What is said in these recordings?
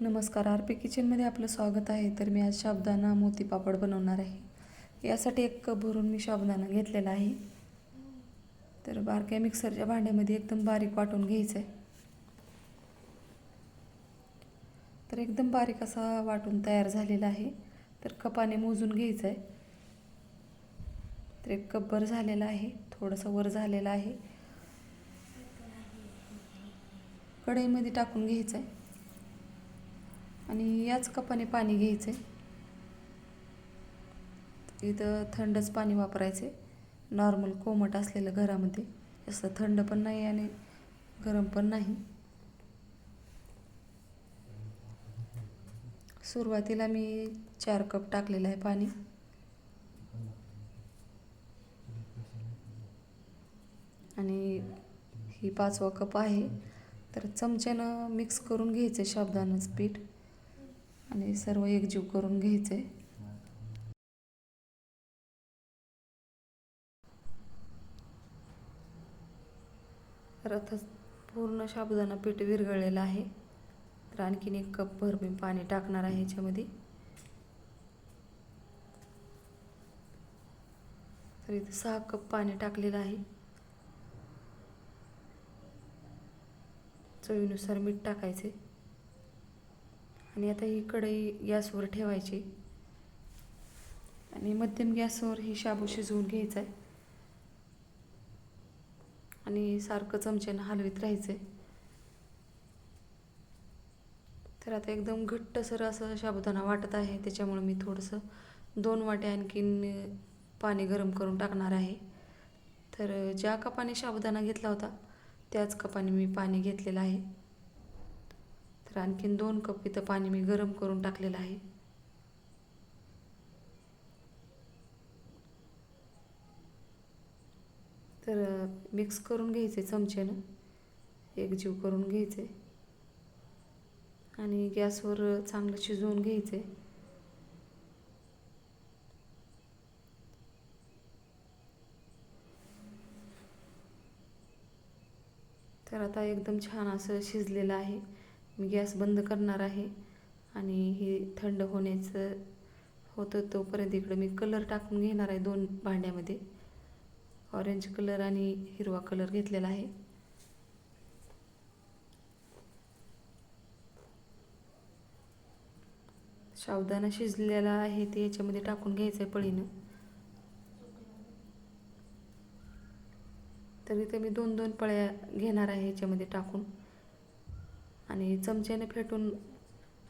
नमस्कार R P किचनमध्ये आपलं स्वागत आहे. तर मी आज शाबदाना मोती पापड बनवणार आहे. यासाठी एक कप भरून मी शाबदाना घेतलेला आहे. तर बारक्या मिक्सरच्या भांड्यामध्ये एकदम बारीक वाटून घ्यायचं आहे तर एकदम बारीक असा वाटून तयार झालेला आहे. तर कपाने मोजून घ्यायचं आहे तर एक कप भर झालेला आहे. थोडंसं वर झालेलं आहे. कढईमध्ये टाकून घ्यायचं आहे आणि याच कपाने पाणी घ्यायचं. आहे इथं थंडच पाणी वापरायचे. नॉर्मल कोमट असलेलं घरामध्ये. जास्त थंड पण नाही आणि गरम पण नाही. सुरुवातीला मी चार कप टाकलेलं आहे पाणी. आणि ही पाचवा कप आहे. तर चमच्यानं मिक्स करून घ्यायचं शाबदानच पीठ. आणि सर्व एकजीव करून घ्यायचं. आहे तर पूर्ण साबुदाणा पीठ विरघळलेलं आहे. तर आणखीन एक कप भर मी पाणी टाकणार आहे ह्याच्यामध्ये तर इथे सहा कप पाणी टाकलेलं आहे. चवीनुसार मीठ टाकायचे. आणि आता ही कढई गॅसवर ठेवायची. आणि मध्यम गॅसवर ही शाबू शिजवून घ्यायचा आहे. आणि सारखं चमच्यानं हलवीत राहायचं आहे तर आता एकदम घट्टसर असं साबुदाणा वाटत आहे त्याच्यामुळे मी थोडंसं दोन वाटे आणखीन पाणी गरम करून टाकणार आहे. तर ज्या कपाने साबुदाणा घेतला होता त्याच कपाने मी पाणी घेतलेलं आहे. तर आणखीन दोन कप इथं पाणी मी गरम करून टाकलेलं आहे. तर मिक्स करून घ्यायचे चमच्यानं. एकजीव करून घ्यायचे. आणि गॅसवर चांगलं शिजवून घ्यायचे. तर आता एकदम छान असं शिजलेलं आहे. मी गॅस बंद करणार आहे आणि हे थंड होण्याचं होतं तोपर्यंत इकडं मी कलर टाकून घेणार आहे दोन भांड्यामध्ये. ऑरेंज कलर आणि हिरवा कलर घेतलेला आहे. सावधाना शिजलेला आहे ते याच्यामध्ये टाकून घ्यायचं आहे पळीनं. तर इथे मी दोन दोन पळ्या घेणार आहे याच्यामध्ये टाकून. आणि चमच्याने फेटून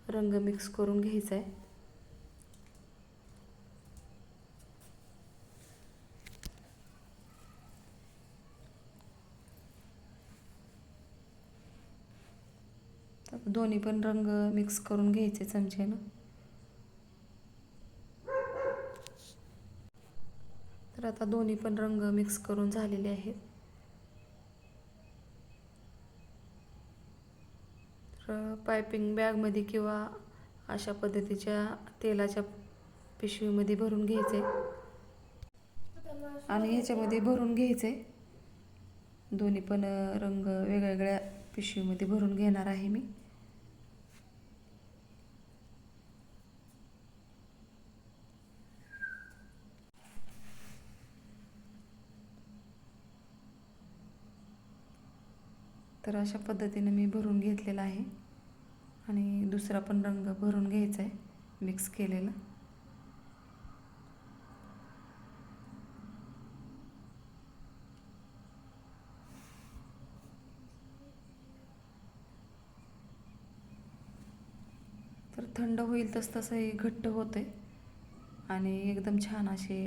रंग मिक्स करून घ्यायचा आहे तर दोन्ही पण रंग मिक्स करून घ्यायचे चमच्यानं. तर आता दोन्ही पण रंग मिक्स करून झालेले आहेत. तर पायपिंग बॅगमध्ये किंवा अशा पद्धतीच्या तेलाच्या पिशवीमध्ये भरून घ्यायचे. आणि ह्याच्यामध्ये भरून घ्यायचे. दोन्ही पण रंग वेगवेगळ्या पिशवीमध्ये भरून घेणार आहे मी. तर अशा पद्धतीने मी भरून घेतलेला आहे. आणि दुसरा पण रंग भरून घ्यायचा आहे मिक्स केलेला. तर थंड होईल तस तसं हे घट्ट होते आणि एकदम छान असे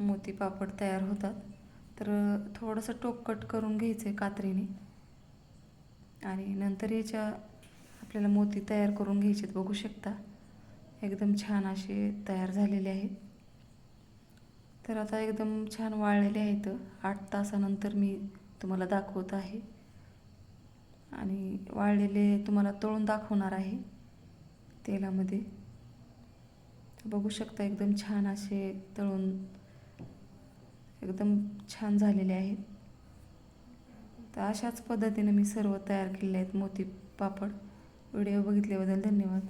मोती पापड तयार होतात. तर थोडंसं टोकट कट करून घ्यायचं आहे कात्रीने. आणि नंतर याच्या आपल्याला मोती तयार करून घ्यायचे बघू शकता. एकदम छान असे तयार झालेले आहेत. तर आता एकदम छान वाळलेले आहेत. आठ तासानंतर मी तुम्हाला दाखवत आहे. आणि वाळलेले तुम्हाला तळून दाखवणार आहे तेलामध्ये. बघू शकता एकदम छान असे तळून एकदम छान झालेले आहेत. तर अशाच पद्धतीने मी सर्व तयार केलेले आहेत मोती पापड. व्हिडिओ बघितल्याबद्दल धन्यवाद.